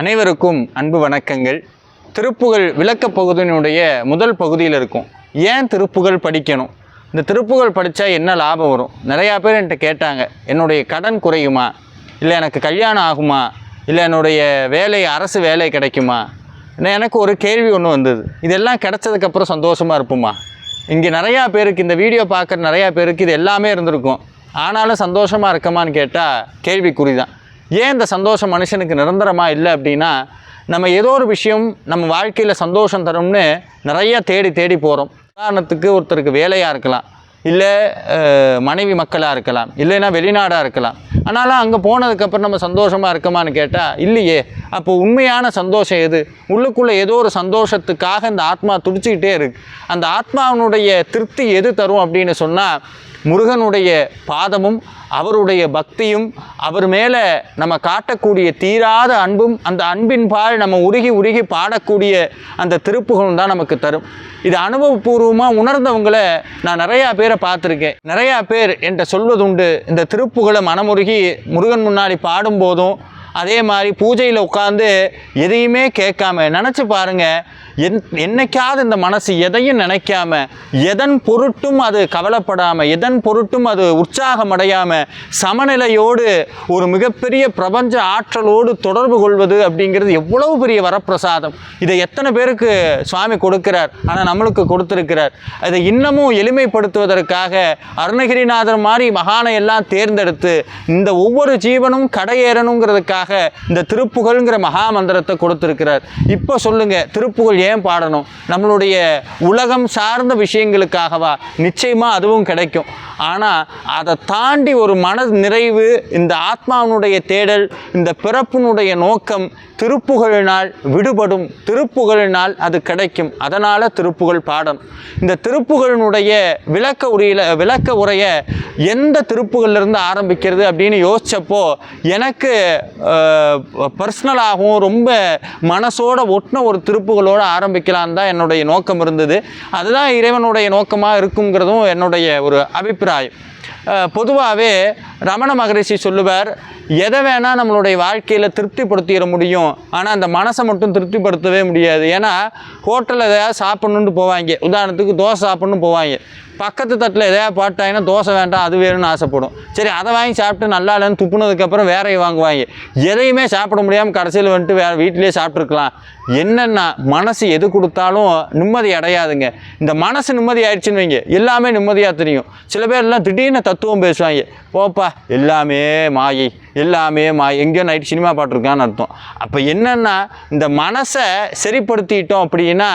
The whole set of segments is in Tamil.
அனைவருக்கும் அன்பு வணக்கங்கள். திருப்புகழ் விளக்க பகுதியினுடைய முதல் பகுதியில் இருக்கும். ஏன் திருப்புகழ் படிக்கணும்? இந்த திருப்புகழ் படித்தா என்ன லாபம் வரும்? நிறையா பேர் என்கிட்ட கேட்டாங்க. என்னுடைய கடன் குறையுமா? இல்லை எனக்கு கல்யாணம் ஆகுமா? இல்லை என்னுடைய வேலை அரசு வேலை கிடைக்குமா? எனக்கு ஒரு கேள்வி ஒன்று வந்தது. இதெல்லாம் கிடச்சதுக்கப்புறம் சந்தோஷமாக இருப்போமா? இங்கே நிறையா பேருக்கு இந்த வீடியோ பார்க்குற நிறையா பேருக்கு இது எல்லாமே இருந்திருக்கும். ஆனாலும் சந்தோஷமாக இருக்கமான்னு கேட்டால் கேள்விக்குறி தான். ஏன் இந்த சந்தோஷம் மனுஷனுக்கு நிரந்தரமாக இல்லை அப்படின்னா நம்ம ஏதோ ஒரு விஷயம் நம்ம வாழ்க்கையில் சந்தோஷம் தரும்னு நிறைய தேடி தேடி போகிறோம் உதாரணத்துக்கு ஒருத்தருக்கு வேலையாக இருக்கலாம் இல்லை மனைவி மக்களாக இருக்கலாம் இல்லைன்னா வெளிநாடாக இருக்கலாம். ஆனாலும் அங்கே போனதுக்கப்புறம் நம்ம சந்தோஷமாக இருக்கமான்னு கேட்டால் இல்லையே. அப்போ உண்மையான சந்தோஷம் எது? உள்ளுக்குள்ளே ஏதோ ஒரு சந்தோஷத்துக்காக இந்த ஆத்மா துடிச்சிக்கிட்டே இருக்கு. அந்த ஆத்மாவினுடைய திருப்தி எது தரும் அப்படின்னு சொன்னால் முருகனுடைய பாதமும் அவருடைய பக்தியும் அவர் மேலே நம்ம காட்டக்கூடிய தீராத அன்பும் அந்த அன்பின் பால் நம்ம உருகி உருகி பாடக்கூடிய அந்த திருப்புகளும் தான் நமக்கு தரும். இது அனுபவபூர்வமாக உணர்ந்தவங்களை நான் நிறையா பேரை பார்த்துருக்கேன். நிறையா பேர் என்கிட்ட சொல்வதுண்டு இந்த திருப்புகளை மனமுருகி முருகன் முன்னாடி பாடும்போதும் அதே மாதிரி பூஜையில் உட்காந்து எதையுமே கேட்காம நினச்சி பாருங்க என் என்னைக்காவது இந்த மனசு எதையும் நினைக்காம எதன் பொருட்டும் அது கவலைப்படாமல் எதன் பொருட்டும் அது உற்சாகம் அடையாமல் சமநிலையோடு ஒரு மிகப்பெரிய பிரபஞ்ச ஆற்றலோடு தொடர்பு கொள்வது அப்படிங்கிறது எவ்வளவு பெரிய வரப்பிரசாதம். இதை எத்தனை பேருக்கு சுவாமி கொடுக்கிறார்? ஆனால் நம்மளுக்கு கொடுத்துருக்கிறார். அதை இன்னமும் எளிமைப்படுத்துவதற்காக அருணகிரிநாதர் மாதிரி மகானை எல்லாம் தேர்ந்தெடுத்து இந்த ஒவ்வொரு ஜீவனும் கடையேறணுங்கிறதுக்காக இந்த திருப்புகழ்ங்கிற மகா மந்திரத்தை கொடுத்துருக்கிறார். இப்போ சொல்லுங்க திருப்புகழ் ஏன் பாடணும்? நம்மளுடைய உலகம் சார்ந்த விஷயங்களுக்காகவா? நிச்சயமாக அதுவும் கிடைக்கும். ஆனால் அதை தாண்டி ஒரு மன நிறைவு இந்த ஆத்மாவினுடைய தேடல் இந்த பிறப்பினுடைய நோக்கம் திருப்புகழினால் விடுபடும் திருப்புகழினால் அது கிடைக்கும். அதனால் திருப்புகழ் பாடம் இந்த திருப்புகழினுடைய விளக்க உரையில் விளக்க உரையை எந்த திருப்புகள்லேருந்து ஆரம்பிக்கிறது அப்படின்னு யோசித்தப்போ எனக்கு பர்சனலாகவும் ரொம்ப மனசோட ஒட்டின ஒரு திருப்புகளோடு ஆரம்பிக்கலாம் தான் என்னுடைய நோக்கம் இருந்தது. அதுதான் இறைவனுடைய நோக்கமாக இருக்குங்கிறதும் என்னுடைய ஒரு அபிப்பிராயம். பொதுவாகவே ரமண மகரிஷி சொல்லுவார் எதை வேணால் நம்மளுடைய வாழ்க்கையில் திருப்திப்படுத்திட முடியும். ஆனால் அந்த மனசை மட்டும் திருப்திப்படுத்தவே முடியாது. ஏன்னா ஹோட்டலில் ஏதாவது சாப்பிட்ணுன்ட்டு போவாங்க. உதாரணத்துக்கு தோசை சாப்பிட்ணும் போவாங்க. பக்கத்து தட்டில் எதையா பாட்டாங்கன்னா தோசை வேண்டாம் அது வேணும்னு ஆசைப்படும். சரி அதை வாங்கி சாப்பிட்டு நல்லா இல்லைன்னு துப்புனதுக்கப்புறம் வேறையை வாங்குவாங்க. எதையுமே சாப்பிட முடியாமல் கடைசியில் வந்துட்டு வேறு வீட்டிலேயே சாப்பிட்ருக்கலாம் என்னென்னா மனசு எது கொடுத்தாலும் நிம்மதி அடையாதுங்க. இந்த மனசு நிம்மதி ஆயிடுச்சுன்னு வைங்க. எல்லாமே நிம்மதியாக தெரியும். சில பேர்லாம் திடீர்னு தத்துவம் பேசுவாங்க. போப்பா எல்லாமே மாயை எல்லாமே மா எங்கேயோ நைட் சினிமா பாட்டிருக்கான்னு அர்த்தம். அப்போ என்னென்னா இந்த மனசை சரிப்படுத்திட்டோம் அப்படின்னா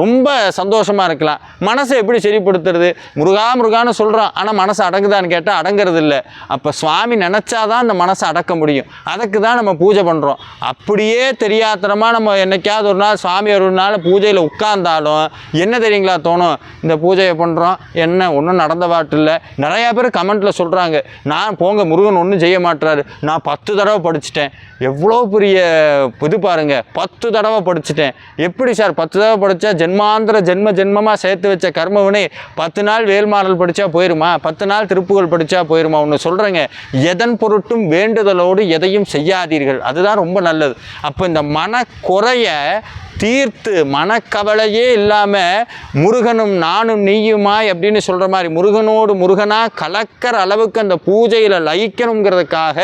ரொம்ப சந்தோஷமாக இருக்கலாம். மனசை எப்படி சரிப்படுத்துறது? முருகா முருகான்னு சொல்கிறோம் ஆனால் மனசு அடங்குதான்னு கேட்டால் அடங்கிறது இல்லை அப்போ சுவாமி நினச்சாதான் அந்த மனசை அடக்க முடியும். அதுக்கு தான் நம்ம பூஜை பண்ணுறோம் அப்படியே தெரியாத்தனமாக நம்ம என்னைக்காவது ஒரு நாள் சுவாமி ஒரு நாள் பூஜையில் உட்கார்ந்தாலும் என்ன தெரியுங்களா தோணும்? இந்த பூஜையை பண்ணுறோம் என்ன? ஒன்றும் நடந்த பாட்டில்லை நிறையா பேர் கமெண்ட்டில் சொல்கிறாங்க நான் போங்க முருகன் ஒன்றும் செய்ய மாட்டுறாரு நான் பத்து தடவை படிச்சிட்டேன். எவ்வளோ பெரிய இது பாருங்க. பத்து தடவை படிச்சிட்டேன். எப்படி சார் பத்து தடவை படித்தா ஜென்மாந்திர ஜென்ம ஜென்மமாக சேர்த்து வச்ச கர்மவினை பத்து நாள் வேல்மாறல் படித்தா போயிருமா? பத்து நாள் திருப்புகழ் படித்தா போயிருமா? ஒன்று சொல்கிறேங்க எதன் பொருட்டும் வேண்டுதலோடு எதையும் செய்யாதீர்கள். அதுதான் ரொம்ப நல்லது. அப்போ இந்த மனக்குறைய தீர்த்து மனக்கவலையே இல்லாமல் முருகனும் நானும் நீயுமாய் அப்படின்னு சொல்கிற மாதிரி முருகனோடு முருகனாக கலக்கிற அளவுக்கு அந்த பூஜையில் லயிக்கணுங்கிறதுக்காக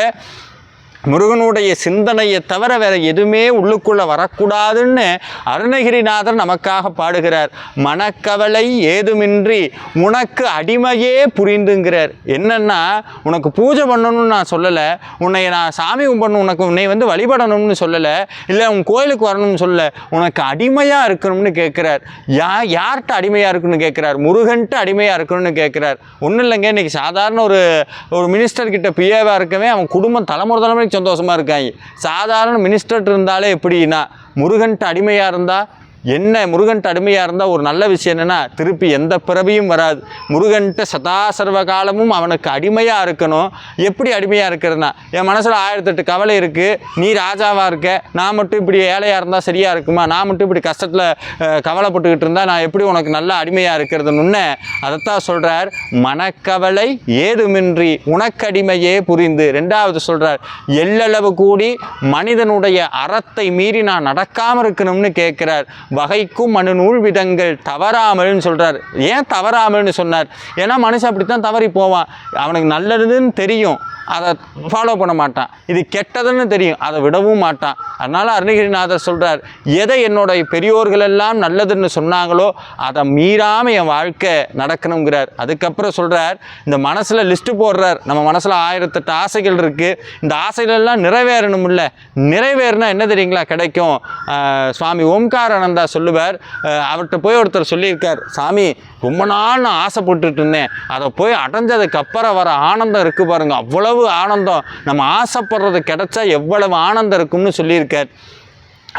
முருகனுடைய சிந்தனையை தவிர வேற எதுவுமே உள்ளுக்குள்ளே வரக்கூடாதுன்னு அருணகிரிநாதர் நமக்காக பாடுகிறார். மனக்கவலை ஏதுமின்றி உனக்கு அடிமையே புரிந்துங்கிறார். என்னன்னா உனக்கு பூஜை பண்ணணும்னு நான் சொல்லலை. உன்னை நான் சாமி கும்பிடணும் உனக்கு உன்னை வந்து வழிபடணும்னு சொல்லலை. இல்லை உன் கோயிலுக்கு வரணும்னு சொல்லலை. உனக்கு அடிமையாக இருக்கணும்னு கேட்குறார் யா யார்கிட்ட அடிமையாக இருக்கணும்னு கேட்குறார் முருகன்ட்டு அடிமையாக இருக்கணும்னு கேட்குறார் ஒன்றும் இல்லைங்க இன்றைக்கி சாதாரண ஒரு ஒரு மினிஸ்டர்கிட்ட பிஏவாக இருக்கவே அவன் குடும்பம் தலைமுறை தலைமுறை சந்தோஷமாக இருக்காங்க. சாதாரண மினிஸ்டர் இருந்தாலே எப்படின்னா முருகன்ட்டு அடிமையாக இருந்தால் என்ன முருகன்ட்ட அடிமையாக இருந்தால் ஒரு நல்ல விஷயம் என்னென்னா திருப்பி எந்த பிறவியும் வராது. முருகன்ட்ட சதா சர்வ காலமும் அவனுக்கு அடிமையாக இருக்கணும். எப்படி அடிமையாக இருக்கிறதுனா என் மனசில் ஆயிரத்தெட்டு கவலை இருக்குது நீ ராஜாவாக இருக்க. நான் மட்டும் இப்படி ஏழையாக இருந்தால் சரியாக இருக்குமா? நான் மட்டும் இப்படி கஷ்டத்தில் கவலைப்பட்டுக்கிட்டு இருந்தால் நான் எப்படி உனக்கு நல்ல அடிமையாக இருக்கிறதுன்னு அதைத்தான் சொல்கிறார் மனக்கவலை ஏதுமின்றி உனக்கடிமையே புரிந்து. ரெண்டாவது சொல்கிறார் எல்லளவு கூடி மனிதனுடைய அறத்தை மீறி நான் நடக்காமல் இருக்கணும்னு கேட்குறார். வகைக்கும் மனு நூல் விதங்கள் தவறாமல்னு சொல்கிறார் ஏன் தவறாமல்னு சொன்னார்? ஏன்னா மனுஷன் அப்படித்தான் தவறி போவான். அவனுக்கு நல்லதுன்னு தெரியும். அதை ஃபாலோ பண்ண மாட்டான். இது கெட்டதுன்னு தெரியும். அதை விடவும் மாட்டான். அதனால் அருணகிரிநாதர் சொல்கிறார் எதை என்னுடைய பெரியோர்கள் எல்லாம் நல்லதுன்னு சொன்னாங்களோ அதை மீறாமல் என் வாழ்க்கை நடக்கணுங்கிறார் அதுக்கப்புறம் சொல்கிறார் இந்த மனசில் லிஸ்ட்டு போடுறார். நம்ம மனசில் ஆயிரத்தெட்டு ஆசைகள் இருக்குது இந்த ஆசைகளெல்லாம் நிறைவேறணும் இல்லை நிறைவேறினா என்ன தெரியுங்களா கிடைக்கும்? சுவாமி ஓம்காரானந்தா சொல்லுவார் அவர்கிட்ட போய் ஒருத்தர் சொல்லியிருக்கார் சாமி ரொம்ப நாள் நான் ஆசைப்பட்டுட்டு இருந்தேன். அதை போய் அடைஞ்சதுக்கு அப்புறம் வர ஆனந்தம் இருக்குது பாருங்க. அவ்வளவு ஆனந்தம். நம்ம ஆசைப்படுறது கிடச்சா எவ்வளவு ஆனந்தம் இருக்கும்னு சொல்லியிருக்கார்.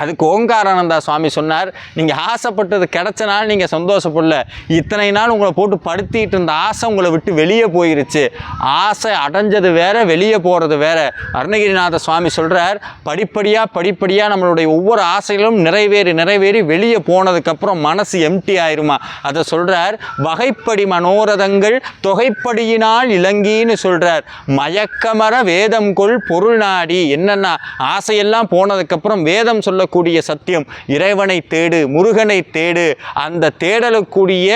அதுக்கு ஓங்காரானந்தா சுவாமி சொன்னார் நீங்கள் ஆசைப்பட்டது கிடைச்சனால நீங்கள் சந்தோஷப்படல. இத்தனை நாள் உங்களை போட்டு படுத்திட்டு இருந்த ஆசை உங்களை விட்டு வெளியே போயிருச்சு. ஆசை அடைஞ்சது வேற வெளியே போகிறது வேற. அருணகிரிநாத சுவாமி சொல்கிறார் படிப்படியாக படிப்படியாக நம்மளுடைய ஒவ்வொரு ஆசைகளும் நிறைவேறி நிறைவேறி வெளியே போனதுக்கப்புறம் மனசு எம்டி ஆயிருமா? அதை சொல்கிறார் வகைப்படி மனோரதங்கள் தொகைப்படியினால் இலங்கின்னு சொல்கிறார் மயக்கமர வேதம் கொள் பொருள் நாடி. என்னென்னா ஆசையெல்லாம் போனதுக்கப்புறம் வேதம் சொல்ல சொல்லக்கூடிய சத்தியம் இறைவனை தேடு முருகனை தேடு அந்த தேடலுக்குரிய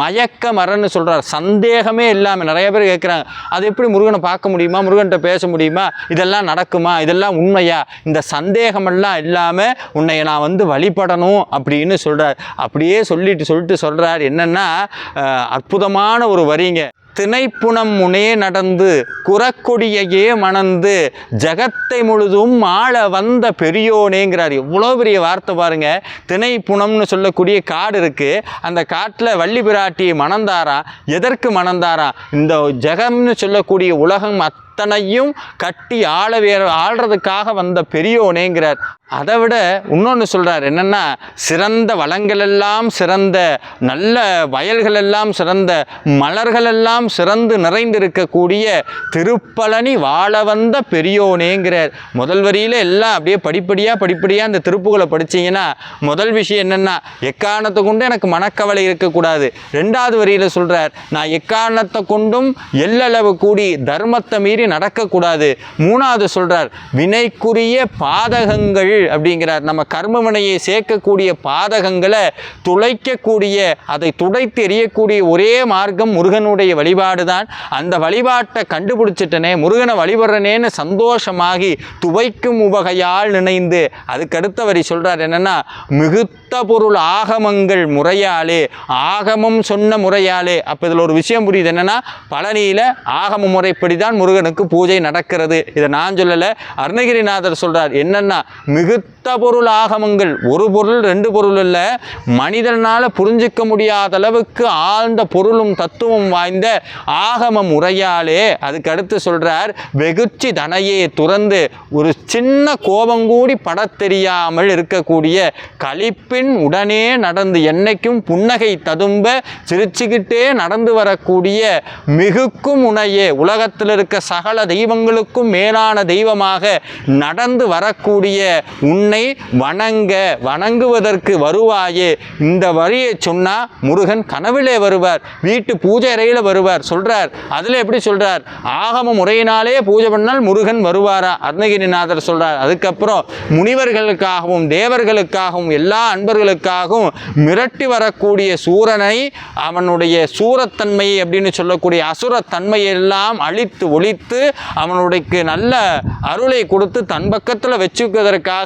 மயக்கமரன்னு சொல்கிறார் சந்தேகமே இல்லாமல் நிறைய பேர் கேட்குறாங்க அது எப்படி முருகனை பார்க்க முடியுமா? முருகன்கிட்ட பேச முடியுமா? இதெல்லாம் நடக்குமா? இதெல்லாம் உண்மையா? இந்த சந்தேகமெல்லாம் இல்லாமல் உன்னை நான் வந்து வழிபடணும் அப்படின்னு சொல்கிறார் அப்படியே சொல்லிட்டு சொல்லிட்டு சொல்கிறார் என்னென்னா அற்புதமான ஒரு வரிங்க. திணைப்புணம் முனே நடந்து குறக்கொடியையே மணந்து ஜகத்தை முழுதும் ஆள வந்த பெரியோனேங்கிறார். எவ்வளோ பெரிய வார்த்தை பாருங்க. திணைப்புணம்னு சொல்லக்கூடிய காடு இருக்கு. அந்த காட்டில் வள்ளி பிராட்டி மணந்தாரா? எதற்கு மணந்தாரா? இந்த ஜெகம்னு சொல்லக்கூடிய உலகம் அத்தனையும் கட்டி ஆள வேற ஆள்றதுக்காக வந்த பெரியோனேங்கிறார். அதை விட இன்னொன்று சொல்கிறார் என்னென்னா சிறந்த வளங்களெல்லாம் சிறந்த நல்ல வயல்களெல்லாம் சிறந்த மலர்களெல்லாம் சிறந்து நிறைந்திருக்கக்கூடிய திருப்பழனி வாழ வந்த பெரியோனேங்கிறார். முதல் வரியில் எல்லாம் அப்படியே படிப்படியாக படிப்படியாக அந்த திருப்புகளை படிச்சீங்கன்னா முதல் விஷயம் என்னென்னா எக்காரணத்தை கொண்டு எனக்கு மனக்கவலை இருக்கக்கூடாது. ரெண்டாவது வரியில் சொல்கிறார் நான் எக்காரணத்தை கொண்டும் எல்லளவு கூடி தர்மத்தை மீறி நடக்கக்கூடாது. மூணாவது சொல்கிறார் வினைக்குரிய பாதகங்கள் அப்படிங்கிறார். நம்ம கர்மவினையை சேர்க்கக்கூடிய பாதகங்களை துளைக்கக்கூடிய அதை துடைத்து எறியக்கூடிய ஒரே மார்க்கம் முருகனுடைய வழிபாடு தான் அந்த வழிபாட்டை கண்டுபிடிச்சிட்டனே முருகனை வழிபடுறனேன்னு சந்தோஷமாகி துவைக்கும் உவகையால் நினைந்து அதுக்கடுத்த வரி சொல்கிறார் என்னன்னா மிகுத்த பொருள் ஆகமங்கள் முறையாலே ஆகமம் சொன்ன முறையாலே. அப்போ இதில் ஒரு விஷயம் புரியுது என்னன்னா பழனியில் ஆகம முறைப்படி தான் முருகனுக்கு பூஜை நடக்கிறது. இதை நான் சொல்லலை. அருணகிரிநாதர் சொல்றார் என்னன்னா மிகுத்த பொருள் ஆகமங்கள். ஒரு பொருள் ரெண்டு பொருள் இல்லை. மனிதனால் புரிஞ்சிக்க முடியாத அளவுக்கு ஆழ்ந்த பொருளும் தத்துவம் வாய்ந்த ஆகம முறையாலே அதுக்கு அடுத்து வெகுச்சி தனையே துறந்து ஒரு சின்ன கோபங்கூடி பட தெரியாமல் இருக்கக்கூடிய கழிப்பின் உடனே நடந்து என்னைக்கும் புன்னகை ததும்ப சிரிச்சுக்கிட்டே நடந்து வரக்கூடிய மிகுக்கும் உனையே. உலகத்தில் இருக்க சகல தெய்வங்களுக்கும் மேலான தெய்வமாக நடந்து வரக்கூடிய உன்னை வணங்க வணங்குவதற்கு வருவாயே. இந்த வரியை சொன்னால் முருகன் கனவிலே வருவார் வீட்டு பூஜை அறையில் வருவார். சொல்கிறார் அதில் எப்படி சொல்கிறார் ஆகம முறையினாலே பூஜை பண்ணால் முருகன் வருவாரா? அருணகிரிநாதர் சொல்கிறார் அதுக்கப்புறம் முனிவர்களுக்காகவும் தேவர்களுக்காகவும் எல்லா அன்பர்களுக்காகவும் மிரட்டி வரக்கூடிய சூரனை அவனுடைய சூரத்தன்மை அப்படின்னு சொல்லக்கூடிய அசுரத்தன்மையெல்லாம் அழித்து ஒழித்து அவனுடைய நல்ல அருளை கொடுத்து தன் பக்கத்தில்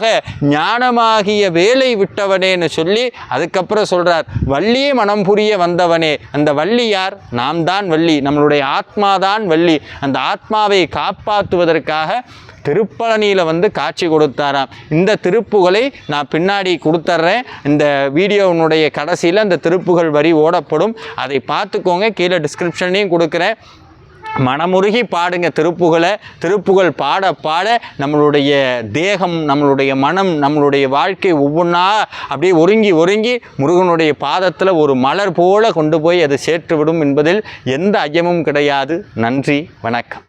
வச்சுக்கிறதற்காக ஞானமாகிய வேலை விட்டவனேன்னு சொல்லி அதுக்கப்புறம் சொல்கிறார் வள்ளியே மனம் புரிய வந்தவனே. அந்த வள்ளி யார்? நாம் தான் வள்ளி. நம்மளுடைய ஆத்மா தான் வள்ளி. அந்த ஆத்மாவை காப்பாற்றுவதற்காக திருப்பழனியில் வந்து காட்சி கொடுத்தாராம். இந்த திருப்புகளை நான் பின்னாடி கொடுத்துட்றேன் இந்த வீடியோவினுடைய கடைசியில் அந்த திருப்புகள் வரி ஓடப்படும். அதை பார்த்துக்கோங்க. கீழே டிஸ்கிரிப்ஷன்லேயும் கொடுக்குறேன். மனமுருகி பாடுங்க திருப்புகழை. திருப்புகழ் பாட பாட நம்மளுடைய தேகம் நம்மளுடைய மனம் நம்மளுடைய வாழ்க்கை ஒவ்வொன்றா அப்படியே ஒருங்கி ஒருங்கி முருகனுடைய பாதத்தில் ஒரு மலர் போல கொண்டு போய் அதை சேர்த்துவிடும் என்பதில் எந்த ஐயமும் கிடையாது. நன்றி வணக்கம்.